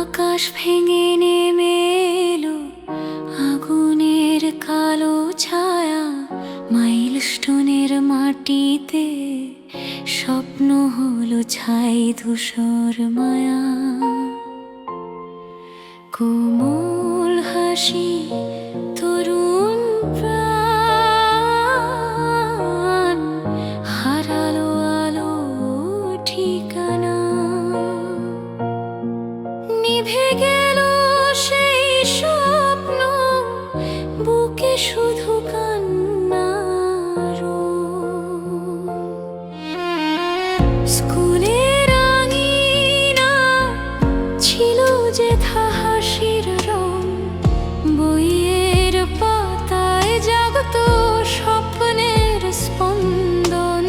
আকাশ ভেঙে নেমে এলো, আগুনের কালো ছায়া মাইলস্টোনের মাটিতে। স্বপ্ন হলো ছাই ধূসর মায়া। কোমল হাসি তরুণ নিভে গেল সেই স্বপ্ন, বুকে শুধু কান্নার স্কুলের আঙিনা ছিল যে হাসির রং, বইয়ের পাতায় জাগত স্বপ্নের স্পন্দন।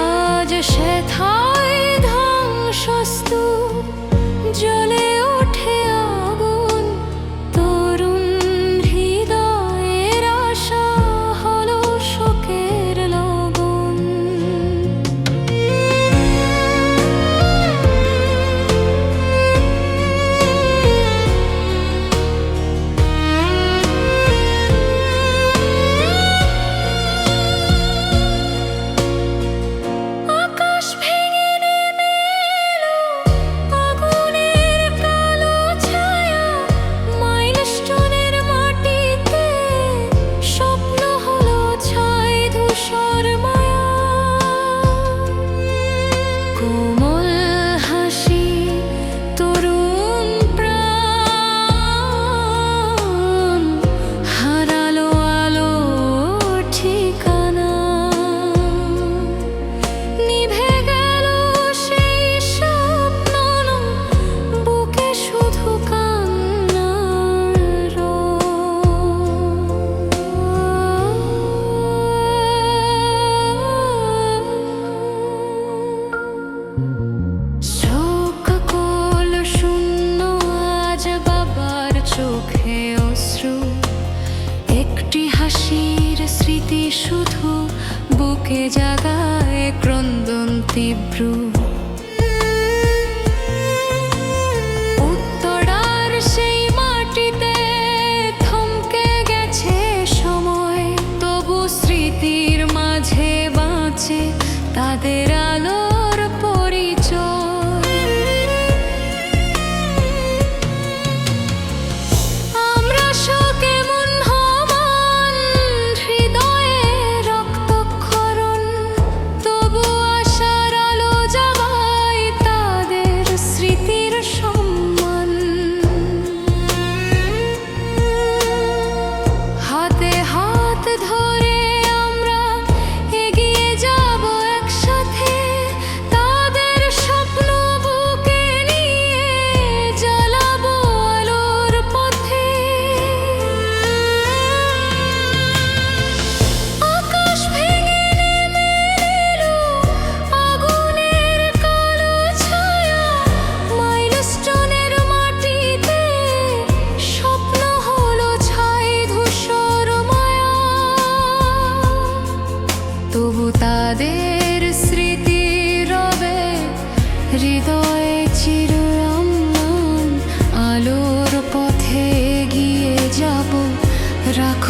আজ সেথায় ধ্বংসস্তূপ হাসির স্মৃতি শুধু বুকে জাগায় ক্রন্দন তীব্র।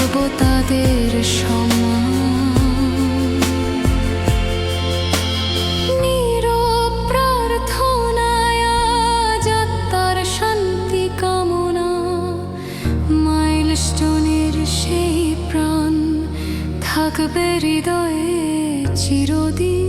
রাখব তাদের সম্মান নীরব প্রার্থনায় যাত্রার শান্তি কামনা। সেই প্রাণ থাকবে হৃদয়ে চিরদিন।